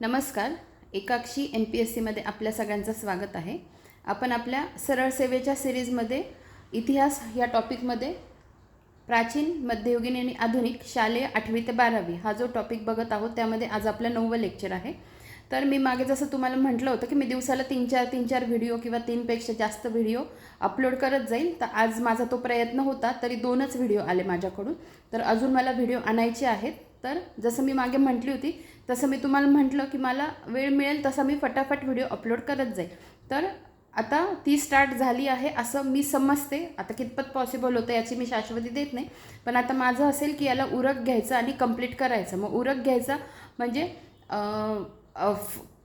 नमस्कार. एकाक्षी M P S सीमध्ये आपल्या सगळ्यांचं स्वागत आहे. आपण आपल्या सरळ सेवेच्या सिरीजमध्ये इतिहास या टॉपिकमध्ये प्राचीन मध्ययुगीन आणि आधुनिक शालेय आठवी ते बारावी हा जो टॉपिक बघत आहोत त्यामध्ये आज आपलं नववं लेक्चर आहे. तर मी मागे जसं तुम्हाला म्हटलं होतं की मी दिवसाला तीन चार तीन चार व्हिडिओ किंवा तीनपेक्षा जास्त व्हिडिओ अपलोड करत जाईल तर आज माझा तो प्रयत्न होता तरी दोनच व्हिडिओ आले माझ्याकडून. तर अजून मला व्हिडिओ आणायचे आहेत. तर जसं मी मागे म्हटली होती तसं मी तुम्हाला म्हटलं की मला वेळ मिळेल तसा मी फटाफट व्हिडिओ अपलोड करत जाईल तर आता ती स्टार्ट झाली आहे असं मी समजते. आता कितपत पॉसिबल होतं याची मी शाश्वती देत नाही. पण आता माझं असेल की याला उरक घ्यायचं आणि कंप्लीट करायचं. मग उरक घ्यायचा म्हणजे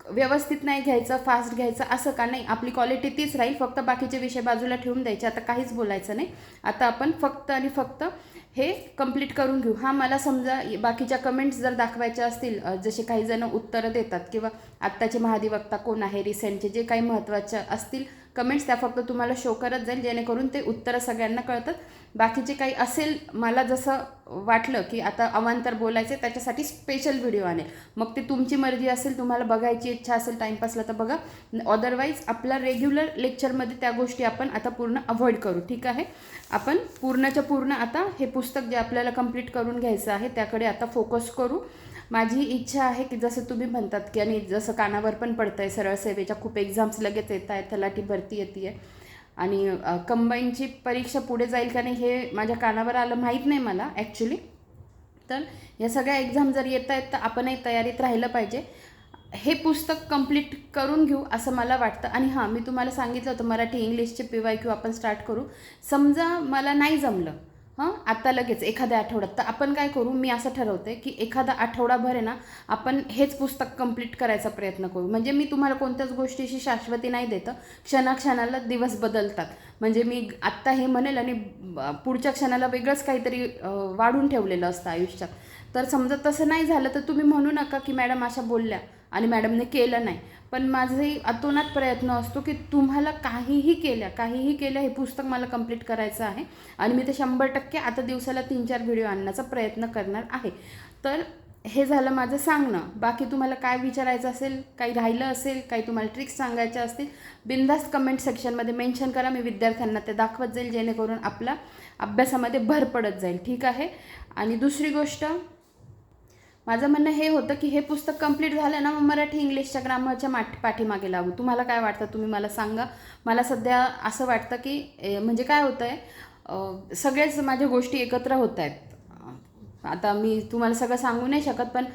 व्यवस्थित नाही घ्यायचं फास्ट घ्यायचं असं का नाही? आपली क्वालिटी तीच राहील. फक्त बाकीचे विषय बाजूला ठेवून द्यायचे. आता काहीच बोलायचं नाही. आता आपण फक्त आणि फक्त हे कंप्लीट करून घेऊ. हा मला समजा बाकीच्या कमेंट्स जर दाखवायच्या असतील जसे काही जण उत्तरं देतात किंवा आत्ताचे महाधिवक्ता कोण आहे रिसेंटचे जे काही महत्त्वाच्या असतील कमेंट्स त्या फक्त तुम्हाला शो करत जाईल जेणेकरून ते उत्तरं सगळ्यांना कळतात. बाकीचे काही असेल मला जसं वाटलं की आता अवांतर बोलायचे त्याच्यासाठी स्पेशल व्हिडिओ आणेल. मग ते तुमची मर्जी असेल तुम्हाला बघायची इच्छा असेल टाईमपासला तर बघा. अदरवाईज आपला रेग्युलर लेक्चरमध्ये त्या गोष्टी आपण आता पूर्ण अवॉइड करू ठीक आहे? आपण पूर्णच्या पूर्ण आता हे पुस्तक जे आपल्याला कंप्लीट करून घ्यायचं आहे त्याकडे आता फोकस करू. माझी इच्छा आहे की जसं तुम्ही म्हणतात की आणि जसं कानावर पण पडतं आहे सरळ सेवेच्या खूप एक्झाम्स लगेच येत आहेत तलाठी भरती येते आहे आणि कंबाईनची परीक्षा पुढे जाईल का नाही हे माझ्या कानावर आलं माहीत नाही मला ॲक्च्युली तर या सगळ्या एक्झाम जर येत आहेत तर आपणही तयारीत राहिलं पाहिजे. हे पुस्तक कंप्लीट करून घेऊ असं मला वाटतं. आणि हां मी तुम्हाला सांगितलं होतं मराठी इंग्लिशचे पी वाय क्यू आपण स्टार्ट करू. समजा मला नाही जमलं हां आत्ता लगेच एखाद्या आठवड्यात. तर आपण काय करू मी असं ठरवते की एखादा आठवडाभर आहे ना आपण हेच पुस्तक कंप्लीट करायचा प्रयत्न करू. म्हणजे मी तुम्हाला कोणत्याच गोष्टीशी शाश्वती नाही देतं क्षणाक्षणाला दिवस बदलतात. म्हणजे मी आत्ता हे म्हणेल आणि पुढच्या क्षणाला वेगळंच काहीतरी वाढून ठेवलेलं असतं आयुष्यात. तर समजा तसं नाही झालं तर तुम्ही म्हणू नका की मॅडम अशा बोलल्या आणि मॅडमने केलं नाही. पण माझंही अतोनात प्रयत्न असतो की तुम्हाला काहीही केल्या काहीही केलं हे पुस्तक मला कंप्लीट करायचं आहे आणि मी ते शंभर टक्के आता दिवसाला तीन चार व्हिडिओ आणण्याचा प्रयत्न करणार आहे. तर हे झालं माझं सांगणं. बाकी तुम्हाला काय विचारायचं असेल काही राहिलं असेल काही तुम्हाला ट्रिक्स सांगायच्या असतील बिंदास्त कमेंट सेक्शनमध्ये मेन्शन करा. मी विद्यार्थ्यांना ते दाखवत जाईल जेणेकरून आपला अभ्यासामध्ये भर पडत जाईल. ठीक आहे? आणि दुसरी गोष्ट माझं म्हणणं हे होतं की हे पुस्तक कंप्लीट झालं ना मग मराठी इंग्लिशच्या ग्रामरच्या माठ पाठीमागे लागू तुम्हाला काय वाटतं? तुम्ही मला सांगा. मला सध्या असं वाटतं की म्हणजे काय होतं आहे सगळेच माझ्या गोष्टी एकत्र होत आहेत. आता मी तुम्हाला सगळं सांगू नाही शकत पण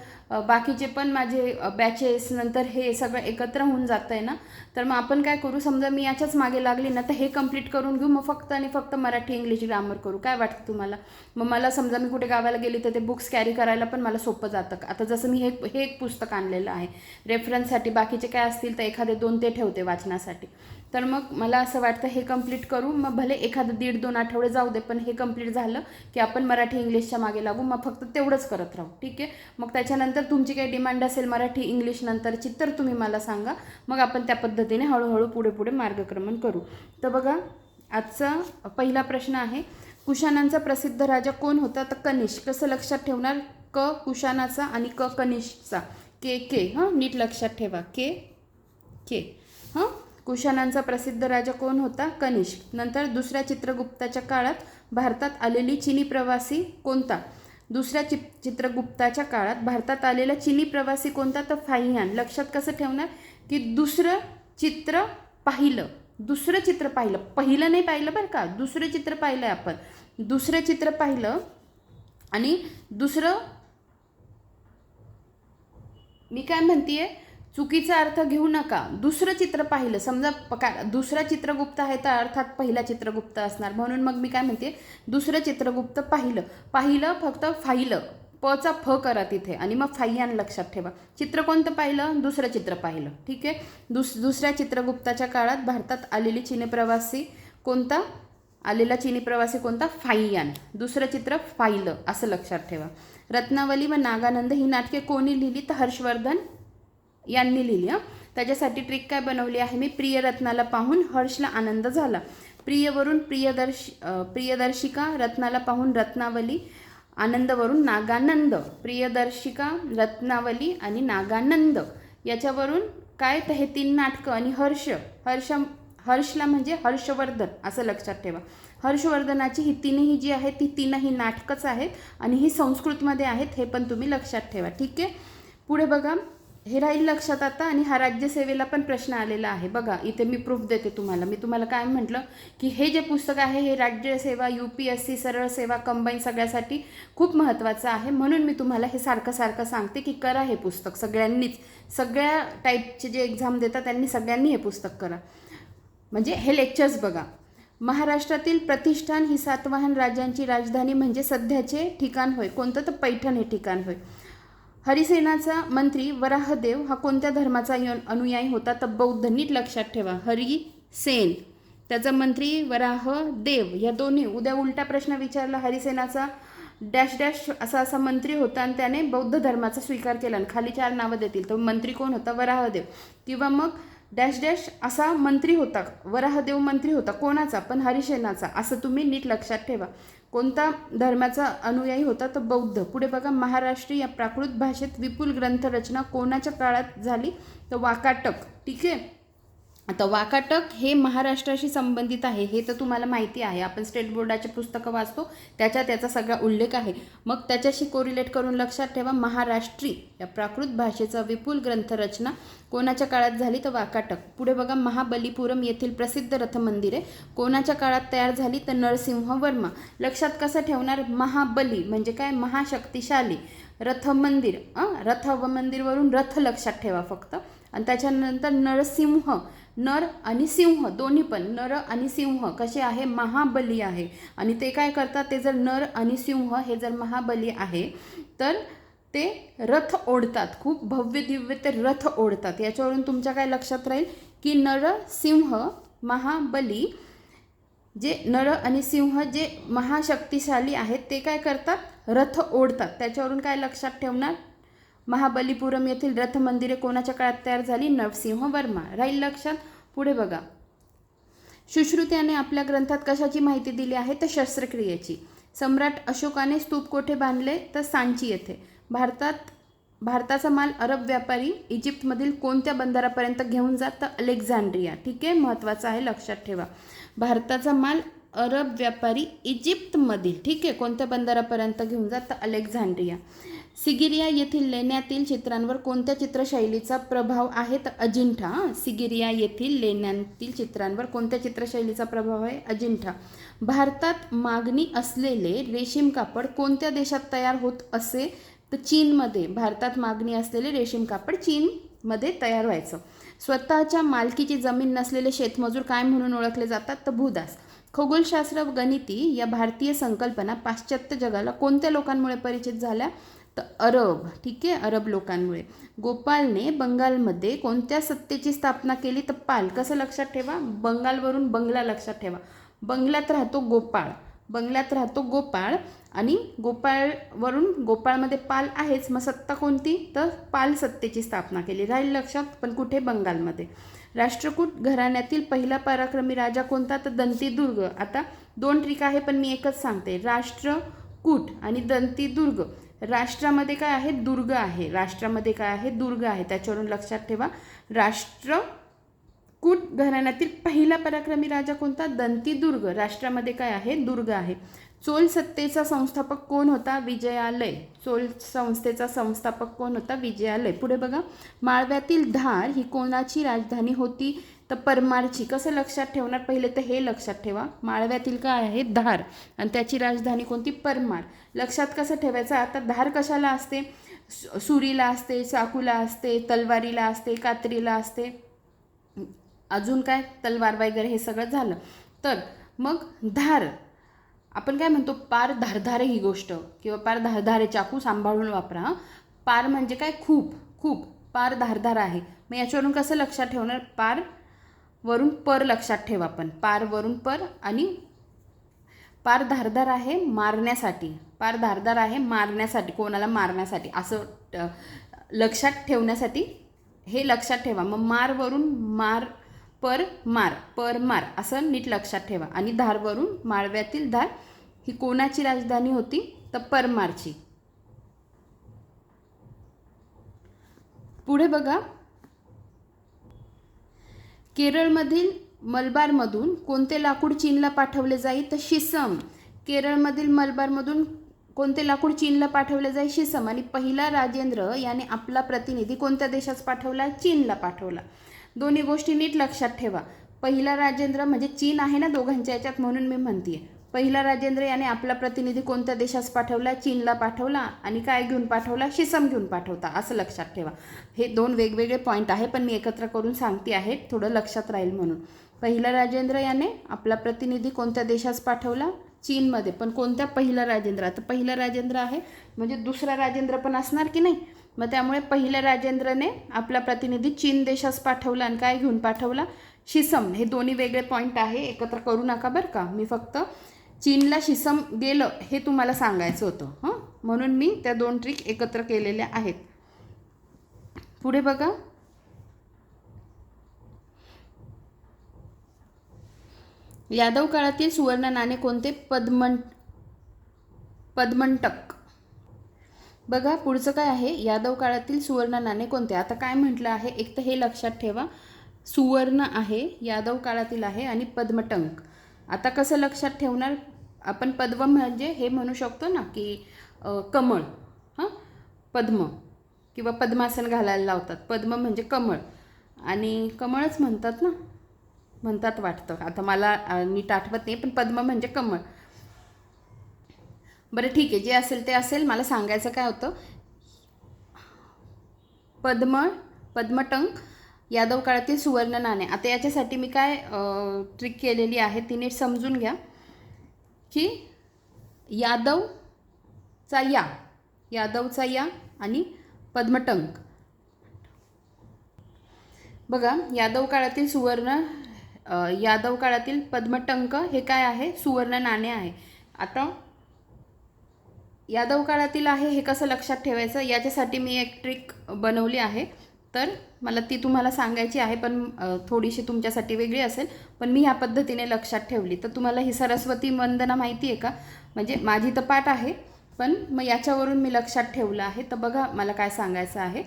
बाकीचे पण माझे बॅचेस नंतर हे सगळं एकत्र होऊन जातं आहे ना? तर मग आपण काय करू? समजा मी याच्याच मागे लागली ना तर हे कंप्लीट करून घेऊ मग फक्त आणि फक्त मराठी इंग्लिश ग्रामर करू. काय वाटतं तुम्हाला? मग मला समजा मी कुठे गावाला गेली तर ते बुक्स कॅरी करायला पण मला सोपं जातं आता जसं मी हे हे एक पुस्तक आणलेलं आहे. रेफरन्ससाठी बाकीचे काय असतील तर एखादे दोन ते ठेवते वाचनासाठी. तर मग मला असं वाटतं हे कंप्लीट करू. मग भले एखादं दीड दोन आठवडे जाऊ दे पण हे कंप्लीट झालं की आपण मराठी इंग्लिशच्या मागे लागू. मग फक्त तेवढंच करत राहू. ठीक आहे? मग त्याच्यानंतर तुमची काही डिमांड असेल मराठी इंग्लिश नंतरची तर तुम्ही मला सांगा. मग आपण त्या पद्धतीने हळूहळू पुढे पुढे मार्गक्रमण करू. तर बघा आजचा पहिला प्रश्न आहे कुशाणांचा प्रसिद्ध राजा कोण होता? तर कनिष्क कसं लक्षात ठेवणार? क कुशाणाचा आणि क कनिष्कचा के के. हां? नीट लक्षात ठेवा. के के. हां? कुशाणांचा प्रसिद्ध राजा कोण होता? कनिष्क. नंतर दुसऱ्या चित्रगुप्ताच्या काळात भारतात आलेली चिनी प्रवासी कोणता? दुसऱ्या चि चित्रगुप्ताच्या काळात भारतात आलेला चिनी प्रवासी कोणता? तर फाहियान. लक्षात कसं ठेवणार? की दुसरं चित्र पाहिलं. दुसरं चित्र पाहिलं. पहिलं नाही पाहिलं बरं का? दुसरं चित्र पाहिलं आहे आपण. दुसरं चित्र पाहिलं आणि दुसरं मी काय म्हणते आहे चुकीचा अर्थ घेऊ नका. दुसरं चित्र पाहिलं. समजा प- का दुसरा चित्रगुप्त आहे तर अर्थात पहिला चित्रगुप्त असणार. म्हणून मग मी काय म्हणते? दुसरं चित्रगुप्त पाहिलं. पाहिलं फक्त फाहिलं पचा फ करा तिथे आणि मग फाय्यान लक्षात ठेवा. चित्र कोणतं पाहिलं? दुसरं चित्र पाहिलं. ठीक आहे? दुस दुसऱ्या चित्रगुप्ताच्या काळात भारतात आलेली चिनी प्रवासी कोणता? आलेला चिनी प्रवासी कोणता? फाईयान दुसरं चित्र फाईलं असं लक्षात ठेवा. रत्नावली व नागानंद ही नाटके कोणी लिहिली? तर हर्षवर्धन यांनी लिहिली हां. त्याच्यासाठी ट्रिक काय बनवली आहे? मी प्रियरत्नाला पाहून हर्षला आनंद झाला. प्रियवरून प्रियदर्श प्रियदर्शिका रत्नाला पाहून रत्नावली आनंदवरून नागानंद. प्रियदर्शिका रत्नावली आणि नागानंद. याच्यावरून काय तर हे तीन नाटकं आणि हर्ष हर्ष हर्षला म्हणजे हर्षवर्धन असं लक्षात ठेवा. हर्षवर्धनाची ही तीनही जी आहेत ती तीनही नाटकंच आहेत आणि ही संस्कृतमध्ये आहेत हे पण तुम्ही लक्षात ठेवा. ठीक आहे? पुढे बघा. हे राहील लक्षात आता आणि हा राज्यसेवेला पण प्रश्न आलेला आहे. बघा इथे मी प्रूफ देते तुम्हाला. मी तुम्हाला काय म्हटलं? की हे जे पुस्तक आहे हे राज्यसेवा यू पी एस सी सरळ सेवा कंबाईन सगळ्यासाठी खूप महत्त्वाचं आहे. म्हणून मी तुम्हाला हे सारखं सारखं सांगते की करा हे पुस्तक सगळ्यांनीच. सगळ्या टाईपचे जे एक्झाम देतात त्यांनी सगळ्यांनी हे पुस्तक करा. म्हणजे हे लेक्चर्स बघा. महाराष्ट्रातील प्रतिष्ठान ही सातवाहन राज्यांची राजधानी म्हणजे सध्याचे ठिकाण होय. कोणतं? तर पैठण हे ठिकाण होय. हरिसेनाचा मंत्री वराहदेव हा कोणत्या धर्माचा अनुयायी होता? तर बौद्ध नीट लक्षात ठेवा. हरिसेन. त्याचा मंत्री वराहदेव. या दोन्ही उद्या उलटा प्रश्न विचारला. हरिसेनाचा डॅश डॅश असा असा मंत्री होता आणि त्याने बौद्ध धर्माचा स्वीकार केला आणि खाली चार नावं देतील. तर मंत्री कोण होता? वराहदेव. किंवा मग डॅश डॅश असा मंत्री होता. वराहदेव मंत्री होता. कोणाचा? पण हरिसेनाचा. असं तुम्ही नीट लक्षात ठेवा. कोणता धर्माचा अनुयायी होता तर बौद्ध. पुढे बघा महाराष्ट्रीय या प्राकृत भाषेत विपुल ग्रंथरचना कोणाच्या काळात झाली? तर वाकाटक. ठीक आहे? आता वाकाटक हे महाराष्ट्राशी संबंधित आहे हे तर तुम्हाला माहिती आहे. आपण स्टेट बोर्डाचे पुस्तकं वाचतो त्याच्या त्याचा सगळा उल्लेख आहे. मग त्याच्याशी कोरिलेट करून लक्षात ठेवा महाराष्ट्री या प्राकृत भाषेचा विपुल ग्रंथरचना कोणाच्या काळात झाली तर वाकाटक? पुढे बघा महाबलीपुरम येथील प्रसिद्ध रथमंदिरे कोणाच्या काळात तयार झाली तर नरसिंह वर्मा लक्षात कसं ठेवणार? महाबली म्हणजे काय? महाशक्तिशाली रथमंदिर. अं? रथ व मंदिरवरून रथ लक्षात ठेवा फक्त. आणि त्याच्यानंतर नरसिंह. नर आणि सिंह दोन्ही पण नर आणि सिंह कसे आहे? महाबली आहे. आणि ते काय करतात? ते जर नर आणि सिंह हे जर महाबली आहे तर ते रथ ओढतात. खूप भव्य दिव्य ते रथ ओढतात. याच्यावरून तुमच्या काय लक्षात राहील? की नर सिंह महाबली जे नर आणि सिंह जे महाशक्तिशाली आहेत ते काय करतात? रथ ओढतात. त्याच्यावरून काय लक्षात ठेवणार? महाबलीपुरम येथील रथ मंदिरे कोणाच्या काळात तयार झाली? नरसिंह वर्मा. राहील लक्षात. पुढे बघा. सुश्रुत्याने आपल्या ग्रंथात कशाची माहिती दिली आहे? तर शस्त्रक्रियेची. सम्राट अशोकाने स्तूप कोठे बांधले? तर सांची येथे. भारतात भारताचा माल अरब व्यापारी इजिप्तमधील कोणत्या बंदरापर्यंत घेऊन जात? तर अलेक्झांड्रिया. ठीक आहे? महत्त्वाचं आहे. लक्षात ठेवा. भारताचा माल अरब व्यापारी इजिप्तमधील. ठीक आहे? कोणत्या बंदरापर्यंत घेऊन जात? तर अलेक्झांड्रिया. सिगिरिया येथील लेण्यातील चित्रांवर कोणत्या चित्रशैलीचा प्रभाव आहे? तर अजिंठा सिगिरिया येथील लेण्यांतील चित्रांवर कोणत्या चित्रशैलीचा प्रभाव आहे? अजिंठा. भारतात मागणी असलेले रेशीम कापड कोणत्या देशात तयार होत असे? तर चीनमध्ये भारतात मागणी असलेले रेशीम कापड चीनमध्ये तयार व्हायचं. स्वतःच्या मालकीची जमीन नसलेले शेतमजूर काय म्हणून ओळखले जातात? तर भूदास. खगोलशास्त्र व गणिती या भारतीय संकल्पना पाश्चात्य जगाला कोणत्या लोकांमुळे परिचित झाल्या? तर अरब ठीक आहे? अरब लोकांमुळे. गोपालने बंगालमध्ये कोणत्या सत्तेची स्थापना केली तर पाल? कसं लक्षात ठेवा? बंगालवरून बंगला लक्षात ठेवा. बंगल्यात राहतो गोपाळ. बंगल्यात राहतो गोपाळ आणि गोपाळवरून गोपाळमध्ये पाल आहेच. मग सत्ता कोणती? तर पाल सत्तेची स्थापना केली. राहील लक्षात? पण कुठे? बंगालमध्ये. राष्ट्रकूट घराण्यातील पहिला पराक्रमी राजा कोणता? तर दंतीदुर्ग. आता दोन ट्रिक आहे पण मी एकच सांगते. राष्ट्रकूट आणि दंतीदुर्ग. राष्ट्रामध्ये काय आहे? दुर्ग आहे. राष्ट्रामध्ये काय आहे? दुर्ग आहे. त्याच्यावरून लक्षात ठेवा. राष्ट्र कूट घराण्यातील पहिला पराक्रमी राजा कोणता? दंतीदुर्ग. राष्ट्रामध्ये काय आहे? दुर्ग आहे. चोल सत्तेचा संस्थापक कोण होता? विजयालय. चोल संस्थेचा संस्थापक कोण होता? विजयालय. पुढे बघा. माळव्यातील धार ही कोणाची राजधानी होती? तर परमारची कसं लक्षात ठेवणार? पहिले तर हे लक्षात ठेवा. माळव्यातील काय आहे? धार. आणि त्याची राजधानी कोणती? परमार. लक्षात कसं ठेवायचं? आता धार कशाला असते? सु- सुरीला असते चाकूला असते तलवारीला असते कात्रीला असते. अजून काय? तलवार वगैरे हे सगळं झालं. तर मग धार. आपण काय म्हणतो? पार धारधार ही गोष्ट. किंवा पार धारधारे चाकू सांभाळून वापरा. पार म्हणजे काय? खूप. खूप. पार धारधार आहे. मग याच्यावरून कसं लक्षात ठेवणार? पार वरून पर लक्षात ठेवा पण. पार वरून पर आणि पार धारदार आहे मारण्यासाठी. पार धारदार आहे मारण्यासाठी कोणाला मारण्यासाठी. असं लक्षात ठेवण्यासाठी हे लक्षात ठेवा. मग मारवरून मार पर मार पर मार असं नीट लक्षात ठेवा. आणि धारवरून माळव्यातील धार ही कोणाची राजधानी होती? तर परमारची पुढे बघा. केरळमधील मलबारमधून कोणते लाकूड चीनला पाठवले जाईल तर शिसम. केरळमधील मलबारमधून कोणते लाकूड चीनला पाठवले जाईल शिसम. आणि पहिला राजेंद्र याने आपला प्रतिनिधी कोणत्या देशात पाठवला? चीनला पाठवला. दोन्ही गोष्टी नीट लक्षात ठेवा. पहिला राजेंद्र म्हणजे चीन आहे ना दोघांच्या याच्यात म्हणून मी म्हणते पहिला राजेंद्र याने आपला प्रतिनिधी कोणत्या देशास पाठवला? चीनला पाठवला आणि काय घेऊन पाठवला? शिसम घेऊन पाठवता असं लक्षात ठेवा. हे दोन वेगवेगळे पॉईंट आहे पण मी एकत्र करून सांगते आहे थोडं लक्षात राहील म्हणून. पहिला राजेंद्र याने आपला प्रतिनिधी कोणत्या देशास पाठवला? चीनमध्ये. पण कोणत्या पहिला राजेंद्र? आता पहिला राजेंद्र आहे म्हणजे दुसरा राजेंद्र पण असणार की नाही? मग त्यामुळे पहिल्या राजेंद्रने आपला प्रतिनिधी चीन देशास पाठवला आणि काय घेऊन पाठवला? शिसम. हे दोन्ही वेगळे पॉईंट आहे एकत्र करू नका बरं का. मी फक्त चीनला शिसम गेलं हे तुम्हाला सांगायचं होतं हं? म्हणून मी त्या दोन ट्रिक एकत्र केलेल्या आहेत. पुढे बघा. यादव काळातील सुवर्ण नाणे कोणते पद्मन पद्मंटक? बघा पुढचं काय आहे? यादव काळातील सुवर्ण नाणे कोणते? आता काय म्हटलं आहे? एक तर हे लक्षात ठेवा. सुवर्ण आहे यादव काळातील आहे आणि पद्मटंक. आता कसं लक्षात ठेवणार? आपण पद्म म्हणजे हे म्हणू शकतो ना की कमळ हां? पद्म किंवा पद्मासन घालायला लावतात. पद्म म्हणजे कमळ. आणि कमळच म्हणतात ना म्हणतात वाटतं. आता मला नीट आठवत नाही पण पद्म म्हणजे कमळ. बरं ठीक आहे. जे असेल ते असेल. मला सांगायचं काय होतं? पद्म पद्मटंक यादव काळातील सुवर्ण नाणे आता याच्यासाठी मी काय ट्रिक केलेली आहे ती नीट समजून घ्या. की यादवचा या यादवचा या आणि पद्मटंक. बघा यादव काळातील सुवर्ण यादव काळातील पद्मटंक हे काय आहे? सुवर्ण नाणे आहे. आता यादव काळातील आहे हे कसं लक्षात ठेवायचं? याच्यासाठी मी एक ट्रिक बनवली आहे. तर मला ती तुम्हाला सांगायची आहे पण थोडीशी तुमच्यासाठी वेगळी असेल पण मी ह्या पद्धतीने लक्षात ठेवली. तर तुम्हाला ही सरस्वती वंदना माहिती आहे का? म्हणजे माझी तर पाठ आहे पण मग याच्यावरून मी लक्षात ठेवलं आहे. तर बघा मला काय सांगायचं आहे.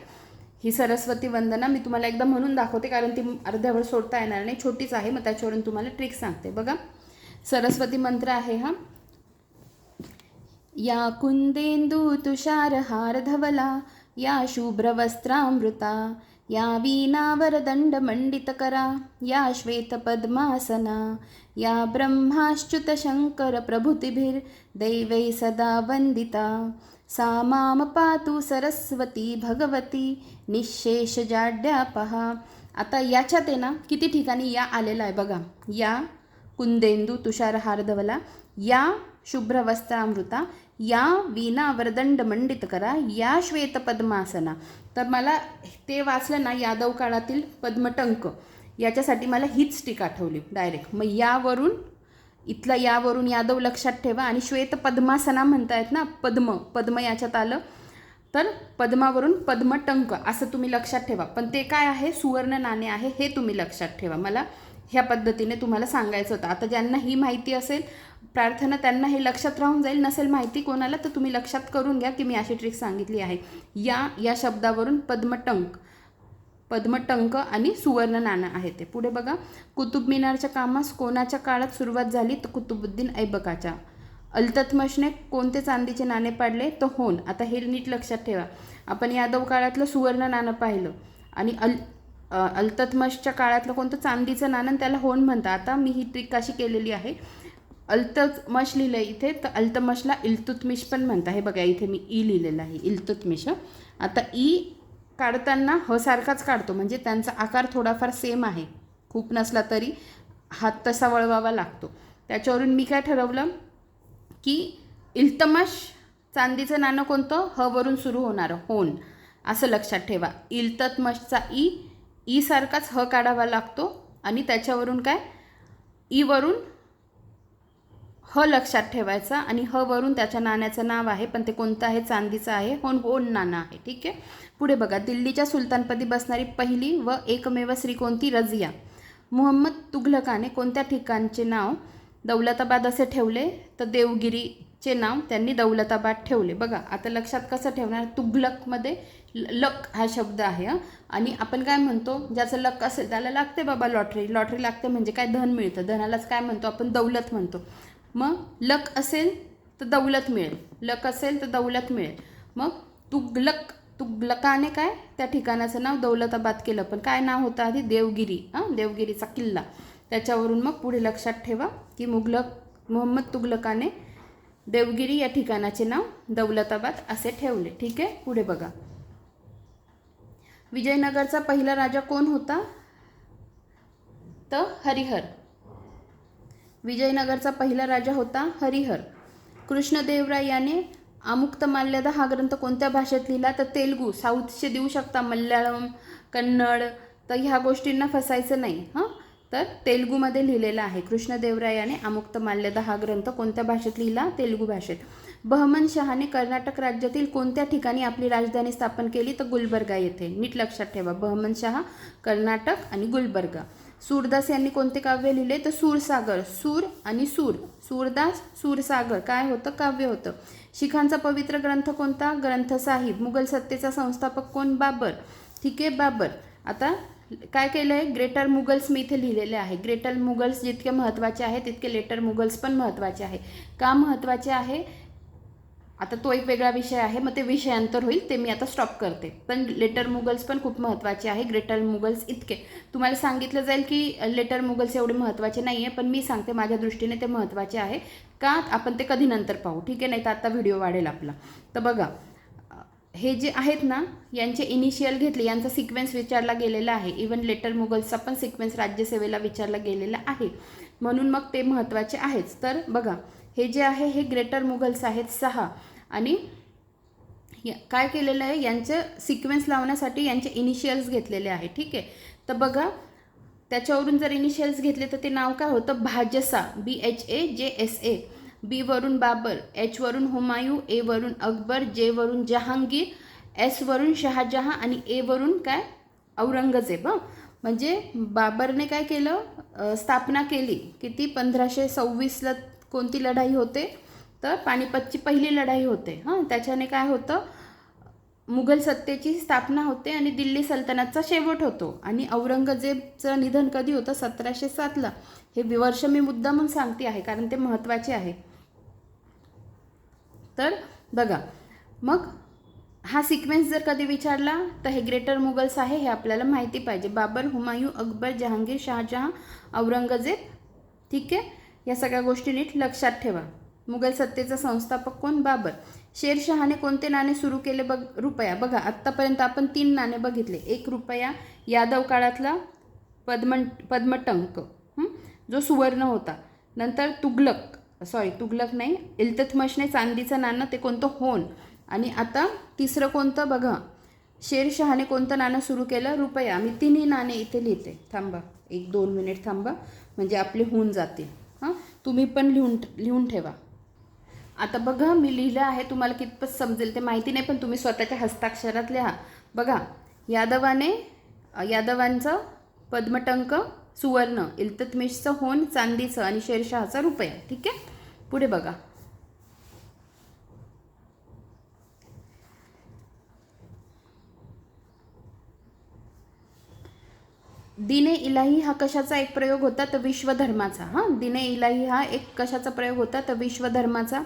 ही सरस्वती वंदना मी तुम्हाला एकदा म्हणून दाखवते कारण ती अर्ध्यावर सोडता येणार नाही छोटीच आहे. मग त्याच्यावरून तुम्हाला ट्रिक सांगते. बघा सरस्वती मंत्र आहे हा. या कुंदेंदू तुषारहार धवला या शुभ्रवस्त्रामृता या वीणावरदण्डमण्डितकरा या श्वेतपद्मासना या ब्रह्माश्च्युत सदा वन्दिता। सा माम पातु सरस्वती भगवती निःशेषजाड्यापहा आता याच्यात आहे ना किती ठिकाणी या आलेला आहे बघा. या कुंदेंदू तुषार हार्दवला या शुभ्रवस्त्रामृता या वीणा वरदंड मंडित करा या श्वेतपद्मासना तर मला ते वाचलं ना यादव काळातील पद्मटंक याच्यासाठी मला हीच टीका आठवली डायरेक्ट मग यावरून इथलं यावरून यादव लक्षात ठेवा आणि श्वेत पद्मासना म्हणतायत ना पद्म पद्म याच्यात आलं. तर पद्मावरून पद्मटंक असं तुम्ही लक्षात ठेवा. पण ते काय आहे? सुवर्ण नाणे आहे हे तुम्ही लक्षात ठेवा. मला ह्या पद्धतीने तुम्हाला सांगायचं होतं. आता ज्यांना ही माहिती असेल प्रार्थना त्यांना हे लक्षात राहून जाईल नसेल माहिती कोणाला तर तुम्ही लक्षात करून घ्या की मी अशी ट्रिक सांगितली आहे. या या शब्दावरून पद्मटंक पद्मटंक आणि सुवर्ण नाणं आहे ते. पुढे बघा. कुतुब मिनारच्या कामास कोणाच्या काळात सुरुवात झाली? तर कुतुबुद्दीन ऐबकाच्या. अल्तत्मशने कोणते चांदीचे नाणे पाडले? तर होन. आता हे नीट लक्षात ठेवा. आपण यादव काळातलं सुवर्ण नाणं पाहिलं आणि अल अल्ततमशच्या काळातलं कोणतं चांदीचं नाणं त्याला होण म्हणतात. आता मी ही ट्रिक कशी केलेली आहे. अल्तमश लिहिलं आहे इथे तर अल्तमशला इल्तुतमिश पण म्हणतात. हे बघा इथे मी ई लिहिलेलं आहे इल्तुतमिश. आता ई काढताना ह सारखाच काढतो म्हणजे त्यांचा आकार थोडाफार सेम आहे. खूप नसला तरी हात तसा वळवावा लागतो. त्याच्यावरून मी काय ठरवलं की इल्तमश चांदीचं नाणं कोणतं? हवरून सुरू होणारं होन असं लक्षात ठेवा. इल्ततमशचा ई ईसारखाच ह काढावा लागतो आणि त्याच्यावरून काय? ईवरून ह लक्षात ठेवायचा आणि ह वरून त्याच्या नाण्याचं नाव आहे पण ते कोणतं आहे? चांदीचं आहे. होन होन नाणं आहे. ठीक आहे? पुढे बघा. दिल्लीच्या सुलतानपदी बसणारी पहिली व एकमेव स्त्री कोणती? रजिया मुहम्मद तुघलकाने कोणत्या ठिकाणचे नाव दौलताबाद असे ठेवले? तर देवगिरी चे नाव त्यांनी दौलताबाद ठेवले. बघा आता लक्षात कसं ठेवणार? तुघलकमध्ये ल- लक हा शब्द आहे हं. आणि आपण काय म्हणतो? ज्याचं लक असेल त्याला लागते बाबा लॉटरी. लॉटरी लागते म्हणजे काय? धन मिळतं. धनालाच काय म्हणतो? आपण दौलत म्हणतो. मग लक असेल तर दौलत मिळेल. लक असेल तर दौलत मिळेल. मग तुगलक तुगलकाने काय? त्या ठिकाणाचं नाव दौलताबाद केलं. पण काय नाव होतं आधी? देवगिरी हां. देवगिरीचा किल्ला. त्याच्यावरून मग पुढे लक्षात ठेवा की मुघलक मोहम्मद तुगलकाने देवगिरी या ठिकाणाचे नाव दौलताबाद असे ठेवले. ठीक आहे? पुढे बघा. विजयनगरचा पहिला राजा कोण होता? तर हरिहर. विजयनगरचा पहिला राजा होता हरिहर. कृष्णदेवराय याने आमुक्तमाल्यदा हा ग्रंथ कोणत्या भाषेत लिहिला? तर तेलगू. साऊथचे देऊ शकता मल्याळम कन्नड. तर ह्या गोष्टींना फसायचं नाही. हां? तर तेलगूमध्ये लिहिलेला आहे. कृष्णदेवरायाने आमुक्तमाल्यदा हा ग्रंथ कोणत्या भाषेत लिहिला? तेलगू भाषेत. बहमन शहाने कर्नाटक राज्यातील कोणत्या ठिकाणी आपली राजधानी स्थापन केली? तर गुलबर्गा येथे. नीट लक्षात ठेवा. बहमन शहा कर्नाटक आणि गुलबर्गा. सूरदास यांनी कोणते काव्य लिहिले? तर सूरसागर सूर आणि सूर. सूरदास सूरसागर. काय होतं? काव्य होतं. शिखांचा पवित्र ग्रंथ कोणता? ग्रंथ साहिब मुघल सत्तेचा संस्थापक कोण? बाबर. ठीक आहे बाबर. आता काय केलं आहे ग्रेटर मुगल्स मी इथे लिहिलेले आहे. ग्रेटर मुगल्स जितके महत्त्वाचे आहे तितके लेटर मुगल्स पण महत्त्वाचे आहे. का महत्त्वाचे आहे? आता तो एक वेगळा विषय आहे मग ते विषयांतर होईल ते मी आता स्टॉप करते. पण लेटर मुगल्स पण खूप महत्त्वाचे आहे ग्रेटर मुगल्स इतके. तुम्हाला सांगितलं जाईल की लेटर मुगल्स एवढे महत्त्वाचे नाही आहे पण मी सांगते माझ्या दृष्टीने ते महत्त्वाचे आहे. का? आपण ते कधी नंतर पाहू. ठीक आहे नाही तर आता व्हिडिओ वाढेल आपला. तर बघा हे जे आहेत ना यांचे इनिशियल घेतले यांचा सिक्वेन्स विचारला गेलेला आहे. इवन लेटर मुगल्सचा पण सिक्वेन्स राज्यसेवेला विचारला गेलेला आहे. म्हणून मग ते महत्त्वाचे आहेच. तर बघा हे जे आहे हे ग्रेटर मुघल्स आहेत सहा. आणि या- काय केलेलं आहे यांचं सिक्वेन्स लावण्यासाठी यांचे इनिशियल्स घेतलेले आहे. ठीक आहे? तर बघा त्याच्यावरून जर इनिशियल्स घेतले तर ते नाव काय होतं? भाजसा. बी एच ए जे एस ए बी वरून बाबर एच वरून हुमायूं ए वरून अकबर जे वरून जहांगीर एस वरून शहाजहां आणि ए वरून काय? औरंगजेब हं. म्हणजे बाबरने काय केलं? स्थापना केली किती पंधराशे सव्वीसला कोणती लढाई होते? तर पानिपतची पहिली लढाई होते हां. त्याच्याने काय होतं? मुघल सत्तेची स्थापना होते आणि दिल्ली सल्तनतचा शेवट होतो. आणि औरंगजेबचं निधन कधी होतं? सतराशे सातला. हे विवर्ष मी मुद्दा म्हणून सांगते आहे कारण ते महत्त्वाचे आहे. तर बघा मग हा सिक्वेन्स जर कधी विचारला तर हे ग्रेटर मुगल्स आहे हे आपल्याला माहिती पाहिजे. बाबर हुमायूं अकबर जहांगीर शहाजहां औरंगजेब ठीक आहे? या सगळ्या गोष्टी नीट लक्षात ठेवा. मुघल सत्तेचा संस्थापक कोण? बाबर. शेरशहाने कोणते नाणे सुरू केले बघ रुपया? बघा आत्तापर्यंत आपण तीन नाणे बघितले. एक रुपया यादव काळातला पद्म पद्मटंक जो सुवर्ण होता. नंतर तुगलक. सॉरी तुगलक नाही. इल्ततमशने चांदीचं नाणं ते कोणतं? होन आणि आता तिसरं कोणतं? बघा. शेरशहाने कोणतं नाणं सुरू केलं? रुपया. मी तिन्ही नाणे इथे लिहिते. थांबा. एक दोन मिनिट थांबा. म्हणजे आपले होऊन जातील. हां? तुम्ही पण लिहून लिहून ठेवा. आता बघा मी लिहिलं आहे. तुम्हाला कितपत समजेल ते माहिती नाही पण तुम्ही स्वतःच्या हस्ताक्षरात लिहा. बघा. यादवाने यादवांचं पद्मटंक सुवर्ण इल्ततमिशचं होन चांदीचं आणि शेरशहाचा रुपया. ठीक आहे? पुढे बघा. दिने इलाही हा कशाचा एक प्रयोग होता? तर विश्वधर्माचा. हां दिने इलाही हा एक कशाचा प्रयोग होता? तर विश्वधर्माचा.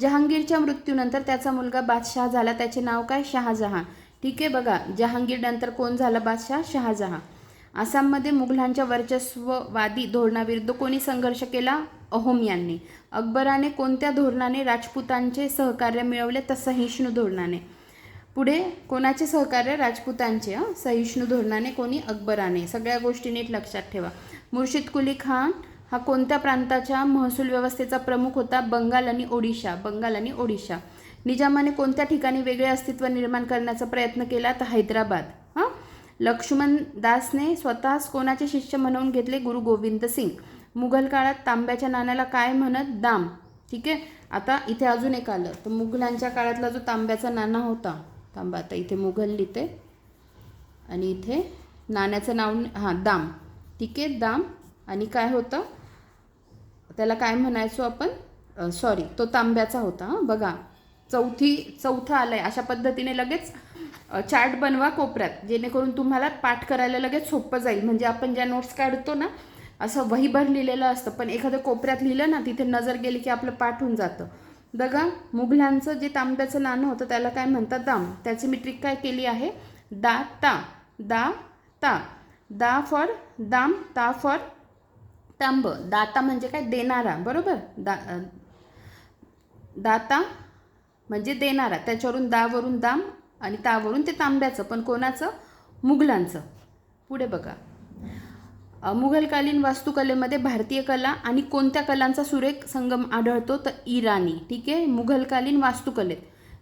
जहांगीरच्या मृत्यूनंतर त्याचा मुलगा बादशाह झाला. त्याचे नाव काय? शहाजहां. ठीक आहे बघा. जहांगीरनंतर कोण झाला बादशाह? शहाजहां. आसाममध्ये मुघलांच्या वर्चस्ववादी धोरणाविरुद्ध कोणी संघर्ष केला? अहोम यांनी. अकबराने कोणत्या धोरणाने राजपुतांचे सहकार्य मिळवले? तर सहिष्णू धोरणाने. पुढे कोणाचे सहकार्य? राजपुतांचे सहिष्णू धोरणाने कोणी? अकबराने. सगळ्या गोष्टी नीट लक्षात ठेवा. मुर्शिद कुली खान हा कोणत्या प्रांताच्या महसूल व्यवस्थेचा प्रमुख होता? बंगाल आणि ओडिशा. बंगाल आणि ओडिशा. निजामाने कोणत्या ठिकाणी वेगळे अस्तित्व निर्माण करण्याचा प्रयत्न केला? तर हैदराबाद हां? लक्ष्मण दासने स्वतःच कोणाचे शिष्य म्हणून घेतले गुरु गोविंद सिंग. मुघल काळात तांब्याच्या नाण्याला काय म्हणत? दाम. ठीक आहे? आता इथे अजून एक आलं. तर मुघलांच्या काळातला जो तांब्याचा नाणा होता. तांबा आता इथे मुघल लिहिते. आणि इथे नाण्याचं नाव हां दाम. ठीक आहे? दाम. आणि काय होतं? त्याला काय म्हणायचो आपण? सॉरी तो तांब्याचा होता हां. बघा. चौथी चौथं आलं आहे अशा पद्धतीने लगेच चार्ट बनवा कोपऱ्यात जेणेकरून तुम्हाला पाठ करायला लगेच सोपं जाईल. म्हणजे आपण ज्या नोट्स काढतो ना असं वहीभर लिहिलेलं असतं पण एखादं कोपऱ्यात लिहिलं ना तिथे नजर गेली की आपलं पाठ होऊन जातं. बघा मुघलांचं जे तांब्याचं नाणं होतं त्याला काय म्हणतात? दाम. त्याची मी ट्रिक काय केली आहे? दा ता. दा ता. दा फॉर दाम ता फॉर तांब. दाता म्हणजे काय? देणारा. बरोबर? दा दाता म्हणजे देणारा. त्याच्यावरून दावरून दाम आणि तावरून ते तांब्याचं पण कोणाचं? मुघलांचं. पुढे बघा. मुघलकालीन वास्तुकलेमध्ये भारतीय कला आणि कोणत्या कलांचा सुरेख संगम आढळतो? तर इराणी ठीक आहे? मुघलकालीन वास्तुकलेत.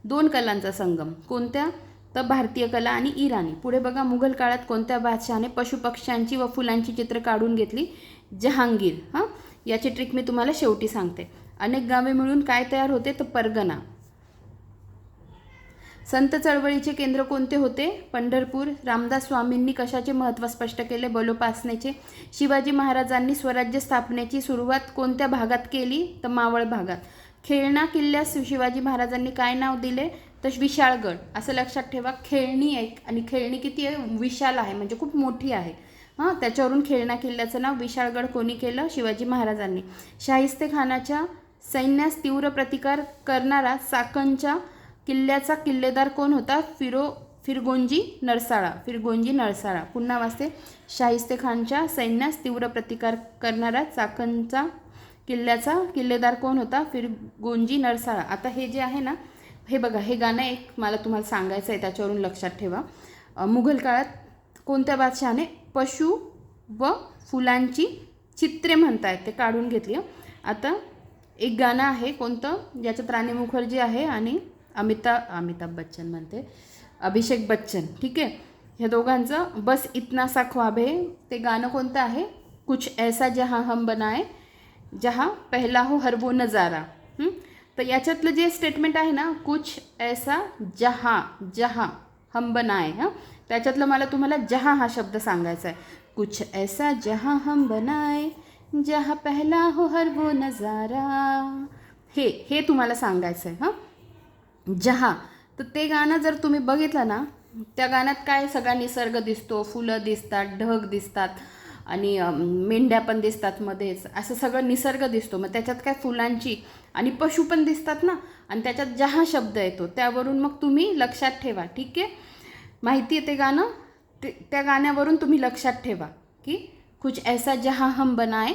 दोन कलांचा संगम. कोणत्या? तर भारतीय कला आणि इराणी. पुढे बघा मुघल काळात कोणत्या बादशहाने पशुपक्ष्यांची व फुलांची चित्र काढून घेतली? जहांगीर हां? याची ट्रिक मी तुम्हाला शेवटी सांगते. अनेक गावे मिळून काय तयार होते? तर परगणा. संत चळवळीचे केंद्र कोणते होते? पंढरपूर. रामदास स्वामींनी कशाचे महत्त्व स्पष्ट केले? बलोपासनेचे. शिवाजी महाराजांनी स्वराज्य स्थापनेची सुरुवात कोणत्या भागात केली? तर मावळ भागात. खेळणा किल्ल्यास शिवाजी महाराजांनी काय नाव दिले? तर विशाळगड. असं लक्षात ठेवा. खेळणी एक आणि खेळणी किती आहे? विशाल आहे म्हणजे खूप मोठी आहे. हां त्याच्यावरून खेळणा किल्ल्याचं नाव विशाळगड कोणी केलं? शिवाजी महाराजांनी. शाहिस्ते खानाच्या सैन्यास तीव्र प्रतिकार करणारा चाकणच्या किल्ल्याचा किल्लेदार कोण होता? फिरो फिरगोंजी नरसाळा फिरगोंजी नरसाळा. पुन्हा वाचते. शाहिस्ते खानच्या सैन्यास तीव्र प्रतिकार करणारा चाकणचा किल्ल्याचा किल्लेदार कोण होता? फिरगोंजी नरसाळा. आता हे जे आहे ना हे बघा हे गाणं एक मला तुम्हाला सांगायचं आहे त्याच्यावरून लक्षात ठेवा. मुघल काळात कोणत्या बादशहाने पशु व फुलांची चित्रे म्हणतायत ते काढून घेतली. आता एक गाणं आहे कोणतं ज्याच्यात राणी मुखर्जी आहे आणि अमिताभ अमिताभ बच्चन म्हणते. अभिषेक बच्चन ठीक आहे? ह्या दोघांचं बस इतना सा ख्वाब है. ते गाणं कोणतं आहे? कुछ ऐसा जहाँ हम बनाए जहाँ पहला हो हर वो नजारा. तर याच्यातलं जे स्टेटमेंट आहे ना कुछ ऐसा जहाँ जहाँ हम बनाए हां? त्याच्यातलं मला तुम्हाला जहाँ हा शब्द सांगायचा आहे. कुछ ऐसा जहाँ हम बनाए जहाँ पहला हो हर वो नजारा. हे हे तुम्हाला सांगायचं आहे हां? जहा. तर ते गाणं जर तुम्ही बघितलं ना त्या गाण्यात काय सगळा निसर्ग दिसतो फुलं दिसतात ढग दिसतात आणि मेंढ्या पण दिसतात मध्येच. असं सगळं निसर्ग दिसतो. मग त्याच्यात काय फुलांची आणि पशु पण दिसतात ना? आणि त्याच्यात जहा शब्द येतो. त्यावरून मग तुम्ही लक्षात ठेवा ठीक आहे? माहिती आहे ते गाणं? ते त्या गाण्यावरून तुम्ही लक्षात ठेवा की कुछ ऐसा जहा हम बनाए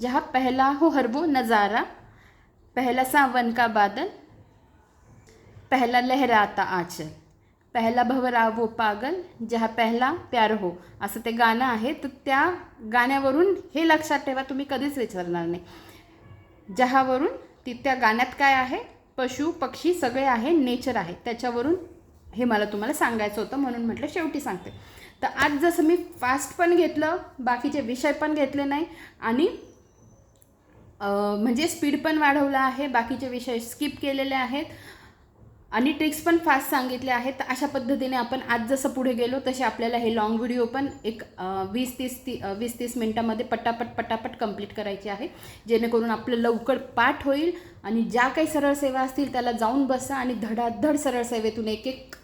जहा पहला हो हर वो नज़ारा पहला सावन का बादल पहला लहराता आचल पहला भवरा वो पागल जहा पहला प्यार हो. असं ते गाणं आहे तर त्या गाण्यावरून हे लक्षात ठेवा तुम्ही कधीच विचारणार नाही. जहावरून ती त्या गाण्यात काय आहे? पशु पक्षी सगळे आहे नेचर आहे. त्याच्यावरून हे मला तुम्हाला सांगायचं होतं म्हणून म्हटलं शेवटी सांगते. तर आज जसं मी फास्ट पण घेतलं बाकीचे विषय पण घेतले नाही आणि म्हणजे स्पीड पण वाढवलं आहे बाकीचे विषय स्किप केलेले आहेत आणि ट्रिक्स पण फास्ट सांगितले आहेत. तर अशा पद्धतीने आपण आज जसं पुढे गेलो तसे आपल्याला हे लॉंग व्हिडिओ पण एक वीस तीस ती वीस तीस मिनटामध्ये पटापट पटापट कंप्लीट करायचे आहे. जेणेकरून आपलं लवकर पाठ होईल आणि ज्या काही सरळ सेवा असतील त्याला जाऊन बसा आणि धडाधड सरळ सेवेतून एक एक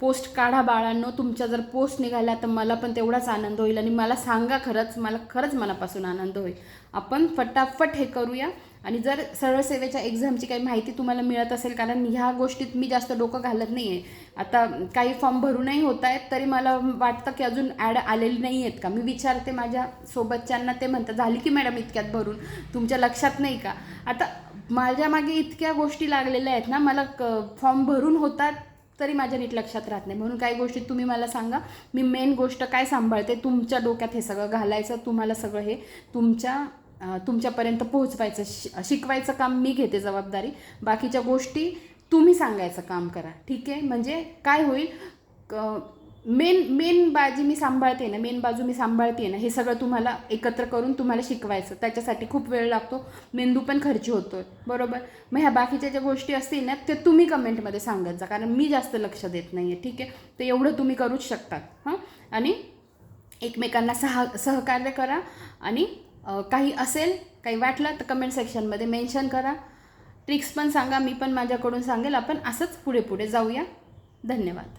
पोस्ट काढा बाळांनो. तुमच्या जर पोस्ट निघाल्या तर मला पण तेवढाच आनंद होईल आणि मला सांगा खरंच मला खरंच मनापासून आनंद होईल. आपण फटाफट हे करूया. आणि जर सरळ सेवेच्या एक्झामची काही माहिती तुम्हाला मिळत असेल कारण ह्या गोष्टीत मी जास्त डोकं घालत नाही आहे आता काही फॉर्म भरूनही होत आहेत तरी मला वाटतं की अजून ॲड आलेली नाही आहेत का? मी विचारते माझ्या सोबतच्यांना ते म्हणतात झाली की मॅडम इतक्यात भरून? तुमच्या लक्षात नाही का? आता माझ्या मागे इतक्या गोष्टी लागलेल्या आहेत ना मला क फॉर्म भरून होतात तरी माझ्या नीट लक्षात राहत नाही. म्हणून काही गोष्टी तुम्ही मला सांगा. मी मेन गोष्ट काय सांभाळते? तुमच्या डोक्यात हे सगळं घालायचं तुम्हाला सगळं हे तुमच्या तुमच्यापर्यंत पोहोचवायचं शि शिकवायचं काम मी घेते जबाबदारी. बाकीच्या गोष्टी तुम्ही सांगायचं काम करा. ठीक आहे? म्हणजे काय होईल? मेन मेन बाजी मी सांभाळते ना मेन बाजू मी सांभाळते ना हे सगळं तुम्हाला एकत्र करून तुम्हाला शिकवायचं. त्याच्यासाठी खूप वेळ लागतो. मेंदू पण खर्ची होतो बरोबर? मग ह्या बाकीच्या ज्या गोष्टी असतील ना ते तुम्ही कमेंटमध्ये सांगत जा. कारण मी जास्त लक्ष देत नाही आहे ठीक आहे? तर एवढं तुम्ही करूच शकतात. हां? आणि एकमेकांना सहा सहकार्य करा आणि काही असेल काही वाटलं तर कमेंट सेक्शनमध्ये मेन्शन करा. ट्रिक्स पण सांगा मी पण माझ्याकडून सांगेल. आपण असंच पुढे पुढे जाऊया. धन्यवाद.